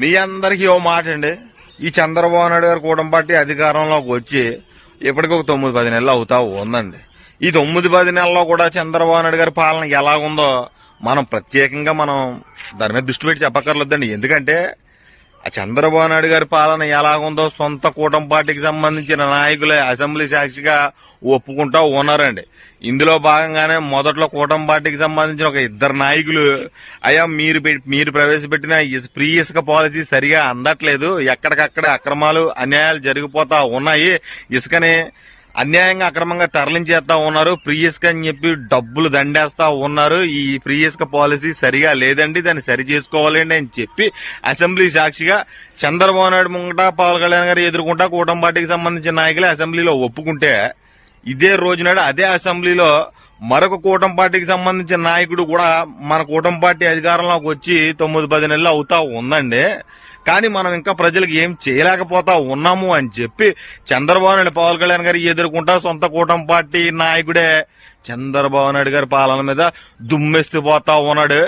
మీ అందరికీ ఓ మాట అండి ఈ చంద్రబాబు నాయుడు గారు కూటమి పార్టీ అధికారంలోకి వచ్చి ఇప్పటికి ఒక తొమ్మిది పది నెలలు అవుతా ఉందండి. ఈ తొమ్మిది పది నెలల్లో కూడా చంద్రబాబు నాయుడు గారి పాలన ఎలా ఉందో మనం ప్రత్యేకంగా మనం దాని మీద దృష్టి పెట్టి చెప్పక్కర్లేదండి. ఎందుకంటే ఆ చంద్రబాబు నాయుడు గారి పాలన ఎలాగుందో సొంత కూటమి పార్టీకి సంబంధించిన నాయకులే అసెంబ్లీ సాక్షిగా ఒప్పుకుంటా ఉన్నారండి. ఇందులో భాగంగానే మొదట్లో కూటమి పార్టీకి సంబంధించిన ఒక ఇద్దరు నాయకులు అయ్యా మీరు మీరు ప్రవేశపెట్టిన ఇస్- ఫ్రీ ఇసుక పాలసీ సరిగా అందట్లేదు. ఎక్కడికక్కడ అక్రమాలు అన్యాయాలు జరిగిపోతా ఉన్నాయి. ఇసుకని అన్యాయంగా అక్రమంగా తరలించేస్తా ఉన్నారు. ఫ్రీ ఇసుక అని చెప్పి డబ్బులు దండేస్తా ఉన్నారు. ఈ ఫ్రీ ఇసుక పాలసీ సరిగా లేదండి. దాన్ని సరి చేసుకోవాలండి అని చెప్పి అసెంబ్లీ సాక్షిగా చంద్రబాబు నాయుడు ముంగట పవన్ కళ్యాణ్ గారు ఎదుర్కొంటా కూటమి పార్టీకి సంబంధించిన నాయకులే అసెంబ్లీలో ఒప్పుకుంటే ఇదే రోజునాడు అదే అసెంబ్లీలో మరొక కూటమి పార్టీకి సంబంధించిన నాయకుడు కూడా మన కూటమి పార్టీ అధికారంలోకి వచ్చి తొమ్మిది పది నెలలు అవుతా ఉందండి. కానీ మనం ఇంకా ప్రజలకు ఏం చేయలేకపోతా ఉన్నాము అని చెప్పి చంద్రబాబు నాయుడు పవన్ కళ్యాణ్ గారు ఎదుర్కొంటా సొంత కూటమి పార్టీ నాయకుడే చంద్రబాబు నాయుడు గారి పాలన మీద దుమ్మెస్తూ పోతా ఉన్నాడు.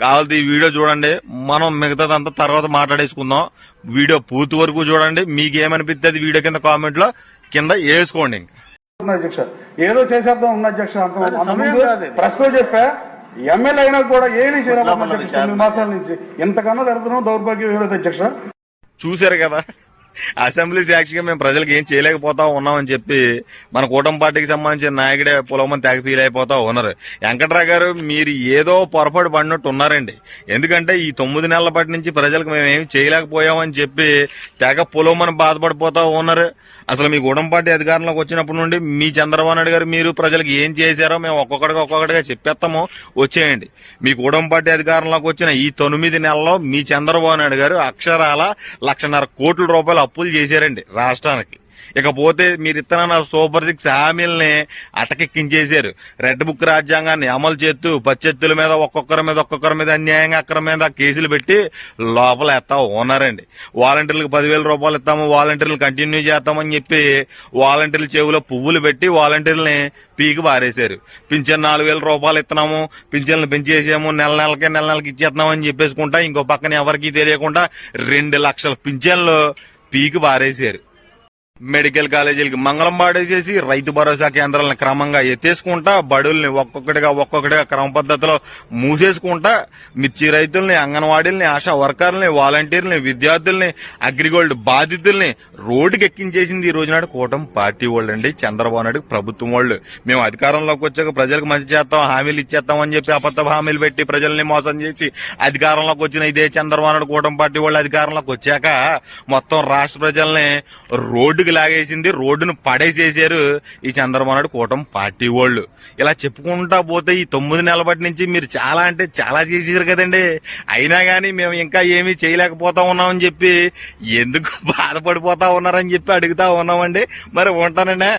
కావాలంటే ఈ వీడియో చూడండి. మనం మిగతాదంతా తర్వాత మాట్లాడేసుకుందాం. వీడియో పూర్తి వరకు చూడండి. మీకేమనిపిస్తుంది వీడియో కింద కామెంట్లో కింద వేసుకోండి అధ్యక్ష ఏదో చేసేద్దాం ఉన్న అధ్యక్ష. ప్రశ్న చెప్పా. ఎమ్మెల్యే అయినా కూడా పనులు తొమ్మిది మాసాల నుంచి. ఎంతకన్నా జరుగుతున్నాం దౌర్భాగ్యం అధ్యక్ష. చూశారు కదా. అసెంబ్లీ సాక్షిగా మేము ప్రజలకు ఏం చేయలేకపోతా ఉన్నామని చెప్పి మన కూటమి పార్టీకి సంబంధించిన నాయకుడే పొలమని తెగ ఫీల్ అయిపోతా ఉన్నారు. వెంకట్రావు గారు మీరు ఏదో పొరపాటు పడినట్టు ఉన్నారండి. ఎందుకంటే ఈ తొమ్మిది నెలల పాటి నుంచి ప్రజలకు మేము ఏమి చేయలేకపోయామని చెప్పి తెగ పొలమని బాధపడిపోతా ఉన్నారు. అసలు మీ కూటమి పార్టీ అధికారంలోకి వచ్చినప్పటి నుండి మీ చంద్రబాబు నాయుడు గారు మీరు ప్రజలకు ఏం చేశారో మేము ఒక్కొక్కడిగా ఒక్కొక్కటిగా చెప్పేస్తాము. వచ్చేయండి. మీ కూటమి పార్టీ అధికారంలోకి వచ్చిన ఈ తొమ్మిది నెలల్లో మీ చంద్రబాబు నాయుడు గారు అక్షరాల లక్షన్నర కోట్ల రూపాయలు అప్పులు చేశారండి రాష్ట్రానికి. ఇకపోతే మీరు ఇత్తన సూపర్ సిక్స్ హామీల్ని అటకెక్కించేశారు. రెడ్ బుక్ రాజ్యాంగాన్ని అమలు చేస్తూ పచ్చెత్తుల మీద ఒక్కొక్కరి మీద ఒక్కొక్కరి మీద అన్యాయంగా అక్కడ మీద కేసులు పెట్టి లోపల ఎత్తా ఉన్నారండి వాలంటీర్లకు పదివేల రూపాయలు ఇస్తాము వాలంటీర్లు కంటిన్యూ చేస్తామని చెప్పి వాలంటీర్ల చెవిలో పువ్వులు పెట్టి వాలంటీర్లని పీకి పారేశారు. పింఛన్ నాలుగు వేల రూపాయలు ఇస్తున్నాము పింఛన్లు పెంచేసాము నెల నెలకే నెల నెలకి ఇచ్చేస్తున్నామని చెప్పేసుకుంటా ఇంకో పక్కన ఎవరికీ తెలియకుండా రెండు లక్షల పింఛన్లు పీకి బారేశారు మెడికల్ కాలేజీలకి మంగళం చేసి రైతు భరోసా కేంద్రాలను క్రమంగా ఎత్తేసుకుంటా బడుల్ని ఒక్కొక్కటిగా ఒక్కొక్కటిగా క్రమ పద్ధతిలో మూసేసుకుంటా మిర్చి రైతుల్ని అంగన్వాడీల్ని ఆశా వర్కర్లని వాలంటీర్లని విద్యార్థుల్ని అగ్రిగోల్డ్ బాధితుల్ని రోడ్డుకి ఎక్కించేసింది ఈ రోజు నాడు కూటమి పార్టీ వాళ్ళు అండి చంద్రబాబు నాయుడు ప్రభుత్వం వాళ్ళు. మేము అధికారంలోకి వచ్చాక ప్రజలకు మంచి చేస్తాం హామీలు ఇచ్చేస్తాం అని చెప్పి అబద్ధ హామీలు పెట్టి ప్రజల్ని మోసం చేసి అధికారంలోకి వచ్చిన ఇదే చంద్రబాబు నాయుడు కూటమి పార్టీ వాళ్ళు అధికారంలోకి వచ్చాక మొత్తం రాష్ట్ర ప్రజల్ని రోడ్డు ముందుకు లాగేసింది రోడ్డును పడేసేసారు ఈ చంద్రబాబు కూటమి పార్టీ వాళ్ళు. ఇలా చెప్పుకుంటా పోతే ఈ తొమ్మిది నెలల బట్టి నుంచి మీరు చాలా అంటే చాలా చేసేసారు కదండి. అయినా కానీ మేము ఇంకా ఏమీ చేయలేకపోతా ఉన్నామని చెప్పి ఎందుకు బాధపడిపోతా ఉన్నారని చెప్పి అడుగుతా ఉన్నామండి. మరి ఉంటానండి.